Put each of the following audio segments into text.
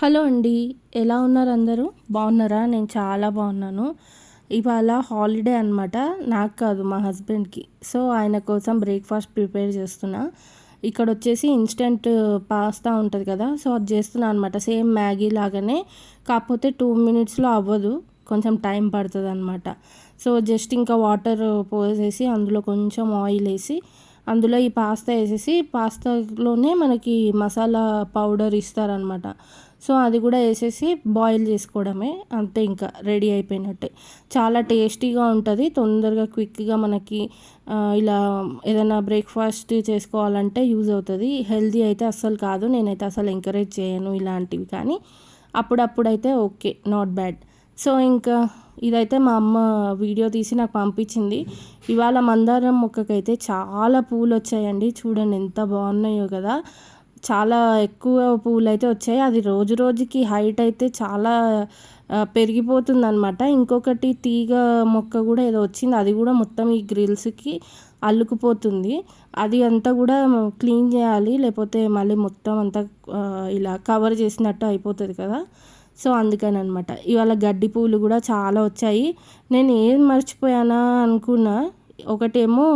Hello అండి ఎలా ఉన్నారు అందరూ? బాగున్నారా? నేను చాలా బాగున్నాను. ఇవాళ హాలిడే అనమాట నాకు కాదు మా హస్బెండ్కి. సో ఆయన కోసం బ్రేక్ఫాస్ట్ ప్రిపేర్ చేస్తున్నా. ఇక్కడ వచ్చేసి ఇన్స్టెంట్ పాస్తా ఉంటుంది కదా సో అది చేస్తున్నా అనమాట సేమ్ మ్యాగీ లాగానే కాకపోతే టూ మినిట్స్లో అవ్వదు. కొంచెం టైం పడుతుంది అనమాట సో జస్ట్ ఇంకా వాటర్ పోసేసి అందులో కొంచెం ఆయిల్ వేసి అందులో ఈ పాస్తా వేసేసి పాస్తాలోనే మనకి మసాలా పౌడర్ ఇస్తారనమాట సో అది కూడా వేసేసి బాయిల్ చేసుకోవడమే అంతే ఇంకా రెడీ అయిపోయినట్టే. చాలా టేస్టీగా ఉంటుంది. తొందరగా క్విక్గా మనకి ఇలా ఏదైనా బ్రేక్ఫాస్ట్ చేసుకోవాలంటే యూజ్ అవుతుంది. హెల్దీ అయితే అస్సలు కాదు. నేనైతే అసలు ఎంకరేజ్ చేయను ఇలాంటివి కానీ అప్పుడప్పుడైతే ఓకే నాట్ బ్యాడ్. సో ఇంకా ఇదైతే మా అమ్మ వీడియో తీసి నాకు పంపించింది. ఇవాళ మందారం మొక్కకైతే చాలా పూలు వచ్చాయండి చూడండి ఎంత బాగున్నాయో కదా. చాలా ఎక్కువ పూలు అయితే వచ్చాయి. అది రోజు రోజుకి హైట్ అయితే చాలా పెరిగిపోతుంది అనమాట ఇంకొకటి తీగ మొక్క కూడా ఏదో వచ్చింది. అది కూడా మొత్తం ఈ గ్రిల్స్కి అల్లుకుపోతుంది. అది అంతా కూడా క్లీన్ చేయాలి. లేకపోతే మళ్ళీ మొత్తం అంతా ఇలా కవర్ చేసినట్టు అయిపోతుంది కదా. సో అందుకని అనమాట ఇవాళ గడ్డి పూలు కూడా చాలా వచ్చాయి. నేను ఏం మర్చిపోయానా అనుకున్నా. ఒకటేమో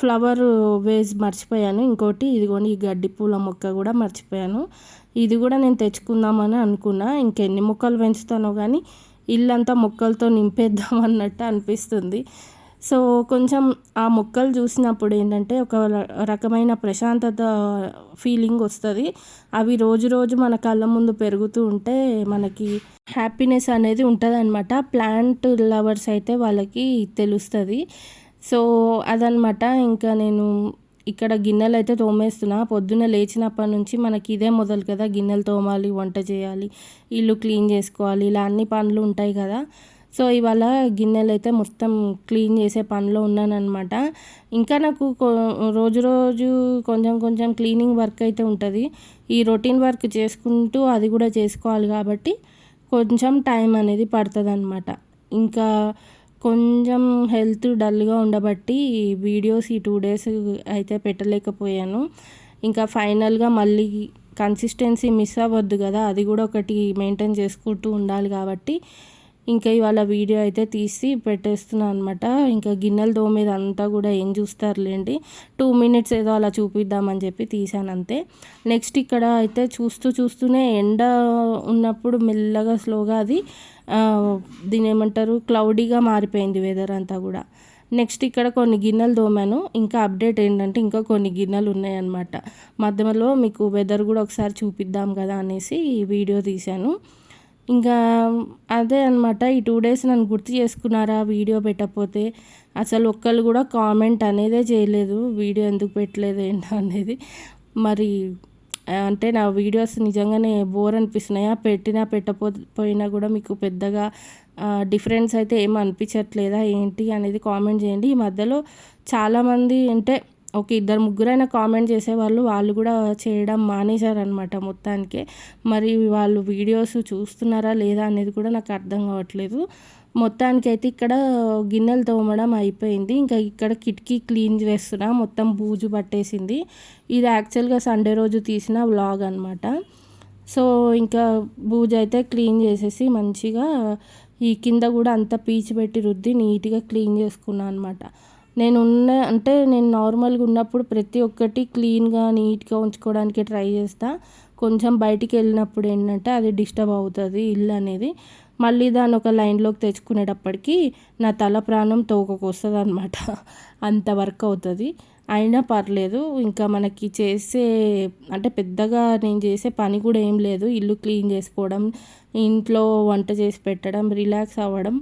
ఫ్లవర్ వేజ్ మర్చిపోయాను. ఇంకోటి ఇదిగోండి ఈ గడ్డి పూల మొక్క కూడా మర్చిపోయాను. ఇది కూడా నేను తెచ్చుకుందామని అనుకున్నా. ఇంకెన్ని మొక్కలు పెంచుతానో కానీ ఇల్లంతా మొక్కలతో నింపేద్దాం అన్నట్టు అనిపిస్తుంది. సో కొంచెం ఆ మొక్కలు చూసినప్పుడు ఏంటంటే ఒక రకమైన ప్రశాంతత ఫీలింగ్ వస్తుంది. అవి రోజు రోజు మన కళ్ళ ముందు పెరుగుతూ ఉంటే మనకి హ్యాపీనెస్ అనేది ఉంటుంది అనమాట ప్లాంట్ లవర్స్ అయితే వాళ్ళకి తెలుస్తుంది. సో అదనమాట. ఇంకా నేను ఇక్కడ గిన్నెలు అయితే తోమేస్తున్నా. పొద్దున్న లేచినప్పటి నుంచి మనకి ఇదే మొదలు కదా. గిన్నెలు తోమాలి వంట చేయాలి ఇల్లు క్లీన్ చేసుకోవాలి ఇలా అన్ని పనులు ఉంటాయి కదా. సో ఇవాళ గిన్నెలు అయితే మొత్తం క్లీన్ చేసే పనిలో ఉన్నానమాట ఇంకా నాకు రోజు రోజు కొంచెం కొంచెం క్లీనింగ్ వర్క్ అయితే ఉంటుంది. ఈ రొటీన్ వర్క్ చేసుకుంటూ అది కూడా చేసుకోవాలి కాబట్టి కొంచెం టైం అనేది పడుతుంది అనమాట ఇంకా కొంచెం హెల్త్ డల్గా ఉండబట్టి వీడియోస్ ఈ టూ డేస్ అయితే పెట్టలేకపోయాను. ఇంకా ఫైనల్గా మళ్ళీ కన్సిస్టెన్సీ మిస్ అవ్వద్దు కదా అది కూడా ఒకటి మెయింటైన్ చేసుకుంటూ ఉండాలి కాబట్టి ఇంకా ఇవాళ వీడియో అయితే తీసి పెట్టేస్తున్నాను అనమాట ఇంకా గిన్నెల మీద అంతా కూడా ఏం చూస్తారులేండి. టూ మినిట్స్ ఏదో అలా చూపిద్దామని చెప్పి తీసాను అంతే. నెక్స్ట్ ఇక్కడ అయితే చూస్తూ చూస్తూనే ఎండ ఉన్నప్పుడు మెల్లగా స్లోగా అది దీని ఏమంటారు క్లౌడీగా మారిపోయింది వెదర్ అంతా కూడా. నెక్స్ట్ ఇక్కడ కొన్ని గిన్నెలు తోమాను. ఇంకా అప్డేట్ ఏంటంటే ఇంకా కొన్ని గిన్నెలు ఉన్నాయన్నమాట. మధ్యలో మీకు వెదర్ కూడా ఒకసారి చూపిద్దాం కదా అనేసి ఈ వీడియో తీశాను. ఇంకా అదే అనమాట ఈ టూ డేస్ నన్ను గుర్తు చేసుకున్నారా వీడియో పెట్టకపోతే? అసలు ఒక్కళ్ళు కూడా కామెంట్ అనేదే చేయలేదు. వీడియో ఎందుకు పెట్టలేదు ఏంటో అనేది. మరి అంటే నా వీడియోస్ నిజంగానే బోర్ అనిపిస్తున్నాయా? పెట్టినా పెట్టకపోయినా కూడా మీకు పెద్దగా డిఫరెన్స్ అయితే ఏం అనిపించట్లేదా? ఏంటి అనేది కామెంట్ చేయండి. ఈ మధ్యలో చాలామంది అంటే ఒక ఇద్దరు ముగ్గురైనా కామెంట్ చేసేవాళ్ళు వాళ్ళు కూడా చేయడం మానేశారనమాట మొత్తానికే. మరి వాళ్ళు వీడియోస్ చూస్తున్నారా లేదా అనేది కూడా నాకు అర్థం కావట్లేదు. మొత్తానికి అయితే ఇక్కడ గిన్నెలు తోమడం అయిపోయింది. ఇంకా ఇక్కడ కిటికీ క్లీన్ చేస్తున్నా. మొత్తం బూజు పట్టేసింది. ఇది యాక్చువల్గా సండే రోజు తీసిన వ్లాగ్ అనమాట సో ఇంకా బూజు అయితే క్లీన్ చేసేసి మంచిగా ఈ కింద కూడా అంత పీచు పెట్టి రుద్ది నీట్గా క్లీన్ చేసుకున్నాను అనమాట నేను ఉన్న అంటే నేను నార్మల్గా ఉన్నప్పుడు ప్రతి ఒక్కటి క్లీన్గా నీట్గా ఉంచుకోవడానికి ట్రై చేస్తా. కొంచెం బయటికి వెళ్ళినప్పుడు ఏంటంటే అది డిస్టర్బ్ అవుతుంది ఇల్లు అనేది. మళ్ళీ దాన్ని ఒక లైన్లోకి తెచ్చుకునేటప్పటికి నా తల ప్రాణం తోకకొస్తుంది అనమాట అంత వర్క్ అవుతుంది. అయినా పర్లేదు ఇంకా మనకి చేసే అంటే పెద్దగా నేను చేసే పని కూడా ఏం లేదు. ఇల్లు క్లీన్ చేసుకోవడం ఇంట్లో వంట చేసి పెట్టడం రిలాక్స్ అవ్వడం.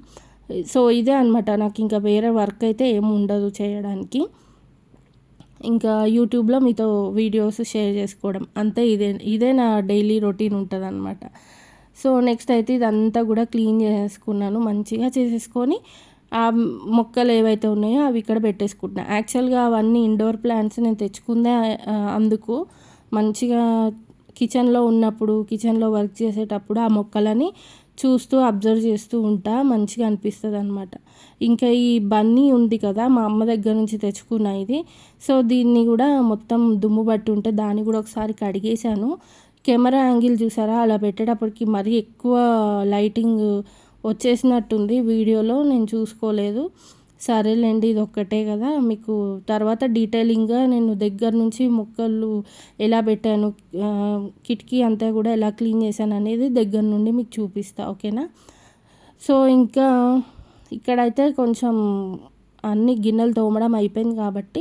సో ఇదే అనమాట నాకు ఇంకా వేరే వర్క్ అయితే ఏమి ఉండదు చేయడానికి. ఇంకా యూట్యూబ్లో మీతో వీడియోస్ షేర్ చేసుకోవడం. అంతే ఇదే ఇదే నా డైలీ రొటీన్ ఉంటుంది అనమాట సో నెక్స్ట్ అయితే ఇదంతా కూడా క్లీన్ చేసుకున్నాను మంచిగా చేసేసుకొని ఆ మొక్కలు ఏవైతే ఉన్నాయో అవి ఇక్కడ పెట్టేసుకుంటున్నాను యాక్చువల్గా అవన్నీ ఇండోర్ ప్లాంట్స్ నేను తెచ్చుకుందే అందుకు మంచిగా కిచెన్లో ఉన్నప్పుడు కిచెన్లో వర్క్ చేసేటప్పుడు ఆ మొక్కలని చూస్తూ అబ్జర్వ్ చేస్తూ ఉంటా. మంచిగా అనిపిస్తుంది అనమాట ఇంకా ఈ బన్నీ ఉంది కదా మా అమ్మ దగ్గర నుంచి తెచ్చుకున్న ఇది. సో దీన్ని కూడా మొత్తం దుమ్ము పట్టి ఉంటే దాన్ని కూడా ఒకసారి కడిగేశాను. కెమెరా యాంగిల్ చూసారా? అలా పెట్టేటప్పటికి మరీ ఎక్కువ లైటింగ్ వచ్చేసినట్టుంది వీడియోలో. నేను చూసుకోలేదు. సరేలేండి ఇది ఒక్కటే కదా. మీకు తర్వాత డీటెయిలింగ్గా నేను దగ్గర నుంచి మొక్కలు ఎలా పెట్టాను కిటికీ అంతా కూడా ఎలా క్లీన్ చేశాను అనేది దగ్గర నుండి మీకు చూపిస్తా ఓకేనా? సో ఇంకా ఇక్కడైతే కొంచెం అన్ని గిన్నెలు తోమడం అయిపోయింది కాబట్టి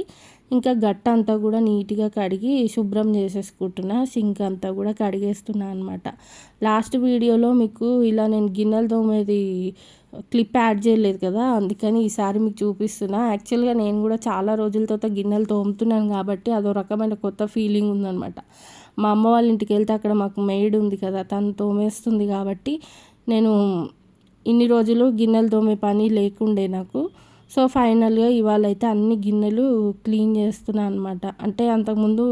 ఇంకా గట్ట అంతా కూడా నీట్గా కడిగి శుభ్రం చేసేసుకుంటున్నా. సింక్ అంతా కూడా కడిగేస్తున్నా అనమాట లాస్ట్ వీడియోలో మీకు ఇలా నేను గిన్నెలు తోమేది క్లిప్ యాడ్ చేయలేదు కదా అందుకని ఈసారి మీకు చూపిస్తున్నా. యాక్చువల్గా నేను కూడా చాలా రోజుల తర్వాత గిన్నెలు తోముతున్నాను కాబట్టి అదో రకమైన కొత్త ఫీలింగ్ ఉందనమాట మా అమ్మ వాళ్ళ ఇంటికి వెళ్తే అక్కడ మాకు మెయిడ్ ఉంది కదా తను తోమేస్తుంది కాబట్టి నేను ఇన్ని రోజులు గిన్నెలు తోమే పని లేకుండే నాకు. సో ఫైనల్గా ఇవాళ అయితే అన్ని గిన్నెలు క్లీన్ చేస్తున్నా అనమాట అంటే అంతకుముందు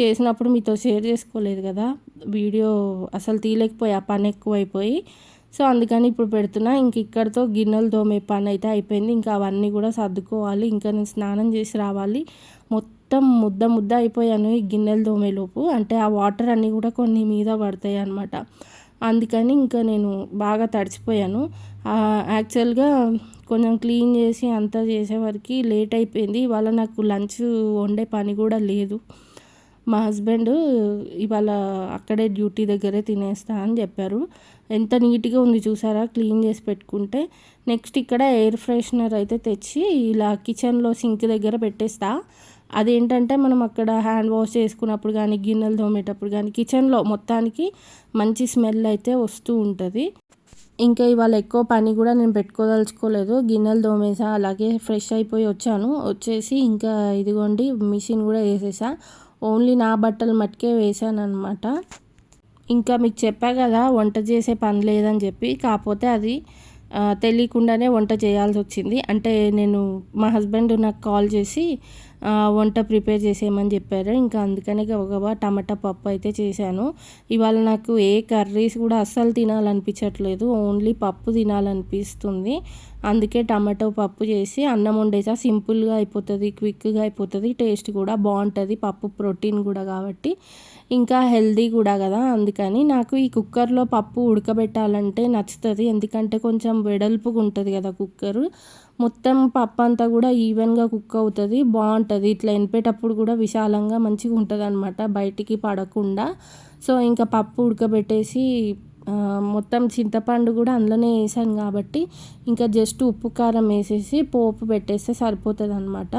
చేసినప్పుడు మీతో షేర్ చేసుకోలేదు కదా వీడియో అసలు తీయలేకపోయి ఆ పని ఎక్కువైపోయి. సో అందుకని ఇప్పుడు పెడుతున్నా ఇంక ఇక్కడితో గిన్నెలు తోమే పని అయితే అయిపోయింది. ఇంకా అవన్నీ కూడా సర్దుకోవాలి ఇంకా నేను స్నానం చేసి రావాలి. మొత్తం ముద్ద ముద్ద అయిపోయాను ఈ గిన్నెలు తోమేలోపు అంటే ఆ వాటర్ అన్నీ కూడా కొన్ని మీద పడతాయి అనమాట అందుకని ఇంకా నేను బాగా తడిచిపోయాను. యాక్చువల్గా కొంచెం క్లీన్ చేసి అంతా చేసేవరకు లేట్ అయిపోయింది. ఇవాళ నాకు లంచ్ వండే పని కూడా లేదు. మా హస్బెండ్ ఇవాళ అక్కడే డ్యూటీ దగ్గరే తినేస్తా అని చెప్పారు. ఎంత నీట్గా ఉంది చూసారా? క్లీన్ చేసి పెట్టుకుంటే. నెక్స్ట్ ఇక్కడ ఎయిర్ ఫ్రెషనర్ అయితే తెచ్చి ఇలా కిచెన్లో సింక్ దగ్గర పెట్టేస్తా. అదేంటంటే మనం అక్కడ హ్యాండ్ వాష్ చేసుకున్నప్పుడు కానీ గిన్నెలు తోమేటప్పుడు కానీ కిచెన్లో మొత్తానికి మంచి స్మెల్ అయితే వస్తూ ఉంటుంది. ఇంకా ఇవాళ ఎక్కువ పని కూడా నేను పెట్టుకోదలుచుకోలేదు. గిన్నెలు తోమేసా అలాగే ఫ్రెష్ అయిపోయి వచ్చాను. వచ్చేసి ఇంకా ఇదిగోండి మిషన్ కూడా వేసేసా. ఓన్లీ నా బట్టలు మట్టుకే వేసాను అనమాట ఇంకా మీకు చెప్పా కదా వంట చేసే పని లేదని చెప్పి. కాకపోతే అది తెలియకుండానే వంట చేయాల్సి వచ్చింది. అంటే నేను మా హస్బెండ్ నాకు కాల్ చేసి వంట ప్రిపేర్ చేసేయమని చెప్పారు. ఇంకా అందుకనే గబగబా టమాటా పప్పు అయితే చేశాను. ఇవాళ నాకు ఏ కర్రీస్ కూడా అస్సలు తినాలనిపించట్లేదు. ఓన్లీ పప్పు తినాలనిపిస్తుంది. అందుకే టమాటో పప్పు చేసి అన్నం వండేసా. సింపుల్గా అయిపోతుంది క్విక్గా అయిపోతుంది. టేస్ట్ కూడా బాగుంటుంది. పప్పు ప్రోటీన్ కూడా కాబట్టి. ఇంకా హెల్దీ కూడా కదా. అందుకని నాకు ఈ కుక్కర్లో పప్పు ఉడకబెట్టాలంటే నచ్చుతుంది. ఎందుకంటే కొంచెం వెడల్పుగా ఉంటుంది కదా కుక్కర్. మొత్తం పప్పు అంతా కూడా ఈవెన్గా కుక్ అవుతుంది బాగుంటుంది ఇట్లా ఎనిపేటప్పుడు కూడా విశాలంగా మంచిగా ఉంటుంది అనమాట బయటికి పడకుండా. సో ఇంకా పప్పు ఉడకబెట్టేసి మొత్తం చింతపండు కూడా అందులోనే వేసాను కాబట్టి ఇంకా జస్ట్ ఉప్పు కారం వేసేసి పోపు పెట్టేస్తే సరిపోతుంది అనమాట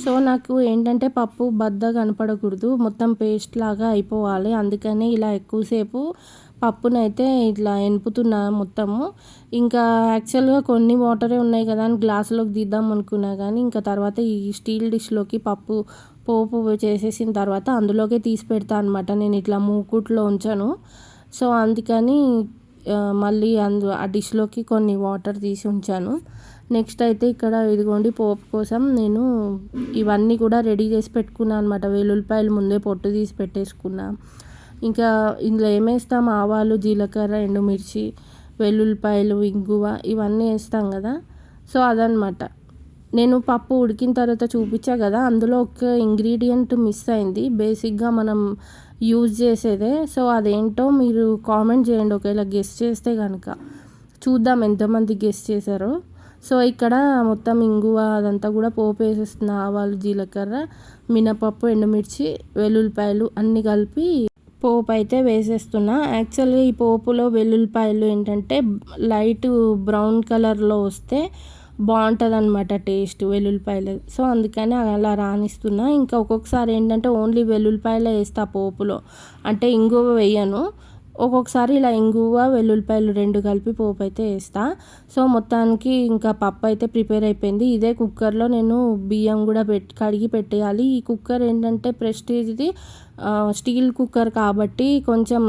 సో నాకు ఏంటంటే పప్పు బద్ద కనపడకూడదు మొత్తం పేస్ట్ లాగా అయిపోవాలి. అందుకనే ఇలా ఎక్కువసేపు పప్పునైతే ఇట్లా ఎనుపుతున్నా మొత్తము. ఇంకా యాక్చువల్గా కొన్ని వాటరే ఉన్నాయి కదా అని గ్లాసులోకి దిద్దాం అనుకున్నా కానీ ఇంకా తర్వాత ఈ స్టీల్ డిష్లోకి పప్పు పోపు చేసేసిన తర్వాత అందులోకే తీసి పెడతా అనమాట నేను ఇట్లా మూకుట్లో ఉంచాను. సో అందుకని మళ్ళీ అందు ఆ డిష్లోకి కొన్ని వాటర్ తీసి ఉంచాను. నెక్స్ట్ అయితే ఇక్కడ ఇదిగోండి పోపు కోసం నేను ఇవన్నీ కూడా రెడీ చేసి పెట్టుకున్నాను అనమాట వెల్లుల్లిపాయలు ముందే పొట్టు తీసి పెట్టేసుకున్నా. ఇంకా ఇందులో ఏమేస్తాం? ఆవాలు జీలకర్ర ఎండుమిర్చి వెల్లుల్లిపాయలు ఇంగువ ఇవన్నీ వేస్తాం కదా. సో అదనమాట నేను పప్పు ఉడికిన తర్వాత చూపించా కదా అందులో ఒక ఇంగ్రీడియంట్ మిస్ అయింది. బేసిక్గా మనం యూజ్ చేసేదే. సో అదేంటో మీరు కామెంట్ చేయండి ఒకవేళ గెస్ట్ చేస్తే కనుక చూద్దాం ఎంతమంది గెస్ట్ చేశారో. సో ఇక్కడ మొత్తం ఇంగువ అదంతా కూడా పోపు వేసేస్తున్న ఆవాలు జీలకర్ర మినపప్పు ఎండుమిర్చి వెల్లుల్లిపాయలు అన్నీ కలిపి పోపు అయితే వేసేస్తున్నా. యాక్చువల్గా ఈ పోపులో వెల్లుల్లిపాయలు ఏంటంటే లైట్ బ్రౌన్ కలర్లో వస్తే బాగుంటుంది అనమాట టేస్ట్ వెల్లుల్లిపాయలు. సో అందుకని అలా రాణిస్తున్నా. ఇంకా ఒక్కొక్కసారి ఏంటంటే ఓన్లీ వెల్లుల్లిపాయలే వేస్తా పోపులో. అంటే ఇంగువ వేయను. ఒక్కొక్కసారి ఇలా ఇంగువ వెల్లుల్లిపాయలు రెండు కలిపి పోపు అయితే వేస్తా. సో మొత్తానికి ఇంకా పప్పు అయితే ప్రిపేర్ అయిపోయింది. ఇదే కుక్కర్లో నేను బియ్యం కూడా పెట్టి కడిగి పెట్టేయాలి. ఈ కుక్కర్ ఏంటంటే ప్రెస్టీజ్ది స్టీల్ కుక్కర్ కాబట్టి కొంచెం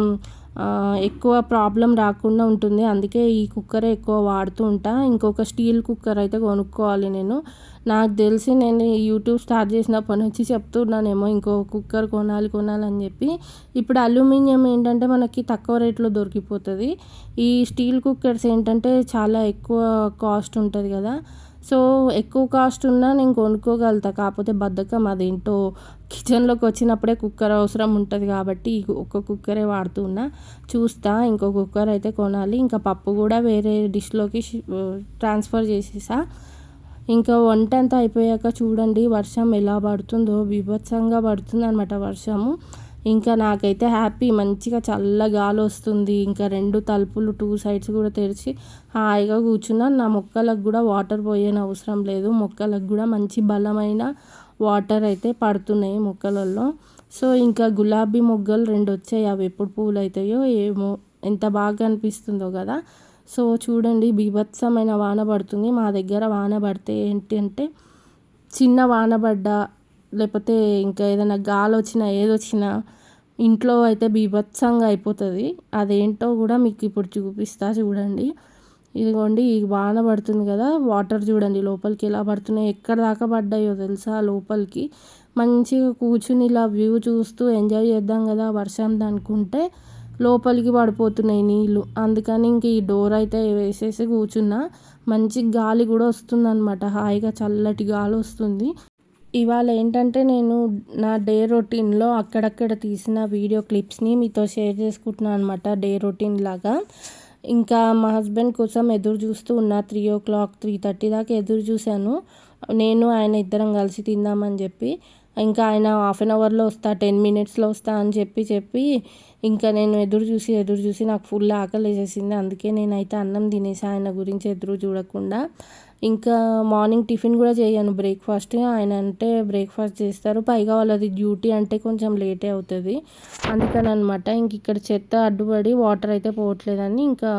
ఎక్కువ ప్రాబ్లం రాకుండా ఉంటుంది. అందుకే ఈ కుక్కరే ఎక్కువ వాడుతూ ఉంటా. ఇంకొక స్టీల్ కుక్కర్ అయితే కొనుక్కోవాలి నేను. నాకు తెలిసి నేను యూట్యూబ్ స్టార్ట్ చేసినప్పటి నుంచి చెప్తున్నానేమో ఇంకో కుక్కర్ కొనాలి కొనాలని చెప్పి. ఇప్పుడు అల్యూమినియం ఏంటంటే మనకి తక్కువ రేట్లో దొరికిపోతుంది. ఈ స్టీల్ కుక్కర్స్ ఏంటంటే చాలా ఎక్కువ కాస్ట్ ఉంటుంది కదా. సో ఎక్కువ కాస్ట్ ఉన్నా నేను కొనుక్కోగలుగుతా. కాకపోతే బద్ధకం అదేంటో. కిచెన్లోకి వచ్చినప్పుడే కుక్కర్ అవసరం ఉంటుంది కాబట్టి ఒక కుక్కరే వాడుతున్నా. చూస్తా ఇంకో కుక్కర్ అయితే కొనాలి. ఇంకా పప్పు కూడా వేరే డిష్లోకి ట్రాన్స్ఫర్ చేసేసా. ఇంకా వంట అంతా అయిపోయాక చూడండి వర్షం ఎలా పడుతుందో బీభత్సంగా పడుతుంది అనమాట వర్షము. ఇంకా నాకైతే హ్యాపీ మంచిగా చల్ల గాలి వస్తుంది. ఇంకా రెండు తలుపులు టూ సైడ్స్ కూడా తెరిచి హాయిగా కూర్చున్నాను. నా మొక్కలకు కూడా వాటర్ పోయని అవసరం లేదు. మొక్కలకు కూడా మంచి బలమైన వాటర్ అయితే పడుతున్నాయి మొక్కలలో. సో ఇంకా గులాబీ మొగ్గలు రెండు వచ్చాయి. అవి ఎప్పుడు పూలు అవుతాయో ఏమో ఎంత బాగా అనిపిస్తుందో కదా. సో చూడండి బీభత్సమైన వాన పడుతుంది. మా దగ్గర వాన పడితే ఏంటి అంటే చిన్న వాన పడ్డా లేకపోతే ఇంకా ఏదైనా గాలి వచ్చినా ఏదొచ్చినా ఇంట్లో అయితే బీభత్సంగా అయిపోతుంది. అదేంటో కూడా మీకు ఇప్పుడు చూపిస్తా చూడండి. ఇదిగోండి ఈ వాన పడుతుంది కదా వాటర్ చూడండి లోపలికి ఎలా పడుతున్నాయి ఎక్కడ దాకా పడ్డాయో తెలుసా లోపలికి. మంచిగా కూర్చుని ఇలా వ్యూ చూస్తూ ఎంజాయ్ చేద్దాం కదా వర్షం అనుకుంటే. లోపలికి పడిపోతున్నాయి నీళ్ళు అందుకని ఇంక ఈ డోర్ అయితే వేసేసి కూర్చున్నా. మంచి గాలి కూడా వస్తుంది అనమాట హాయిగా చల్లటి గాలి వస్తుంది. ఇవాళ ఏంటంటే నేను నా డే రొటీన్లో అక్కడక్కడ తీసిన వీడియో క్లిప్స్ని మీతో షేర్ చేసుకుంటున్నాను అనమాట డే రొటీన్ లాగా. ఇంకా మా హస్బెండ్ కోసం ఎదురు చూస్తూ ఉన్నా three o'clock three thirty దాకా ఎదురు చూశాను. నేను ఆయన ఇద్దరం కలిసి తిందామని చెప్పి ఇంకా ఆయన హాఫ్ అన్ అవర్లో వస్తా టెన్ మినిట్స్లో వస్తా అని చెప్పి చెప్పి ఇంకా నేను ఎదురు చూసి ఎదురు చూసి నాకు ఫుల్ ఆకలి వేసేసింది. అందుకే నేనైతే అన్నం తినేసి. ఆయన గురించి ఎదురు చూడకుండా ఇంకా మార్నింగ్ టిఫిన్ కూడా చేయను. బ్రేక్ఫాస్ట్ ఆయన అంటే బ్రేక్ఫాస్ట్ చేస్తారు. పైగా వాళ్ళది డ్యూటీ అంటే కొంచెం లేటే అవుతుంది. అందుకని అనమాట ఇంక ఇక్కడ చెత్త అడ్డుపడి వాటర్ అయితే పోవట్లేదని ఇంకా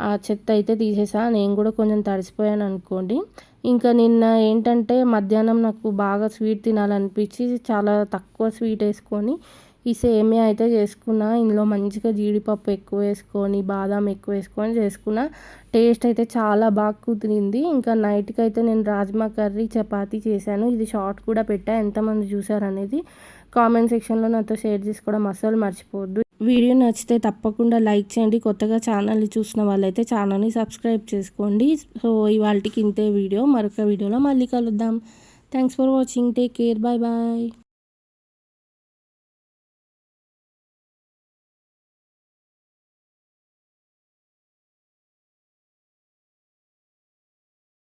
ఆ చెత్త అయితే తీసేసా. నేను కూడా కొంచెం తడిసిపోయాను అనుకోండి. ఇంకా నిన్న ఏంటంటే మధ్యాహ్నం నాకు బాగా స్వీట్ తినాలనిపించి చాలా తక్కువ స్వీట్ వేసుకొని ఈ సేమియా అయితే చేసుకున్నా. ఇందులో మంచిగా జీడిపప్పు ఎక్కువ వేసుకొని బాదం ఎక్కువ వేసుకొని చేసుకున్న. టేస్ట్ అయితే చాలా బాగా కుదిరింది. ఇంకా నైట్కి అయితే నేను రాజ్మా కర్రీ చపాతీ చేశాను. ఇది షార్ట్ కూడా పెట్టా. ఎంతమంది చూసారనేది కామెంట్ సెక్షన్లో నాతో షేర్ చేసుకోవడం అస్సలు మర్చిపోవద్దు. వీడియో నచ్చితే తప్పకుండా లైక్ చేయండి. కొత్తగా ఛానల్ని చూసిన వాళ్ళైతే ఛానల్ని సబ్స్క్రైబ్ చేసుకోండి. సో ఇవాళకి ఇంతే వీడియో. మరొక వీడియోలో మళ్ళీ కలుద్దాం. Thanks for watching take care bye bye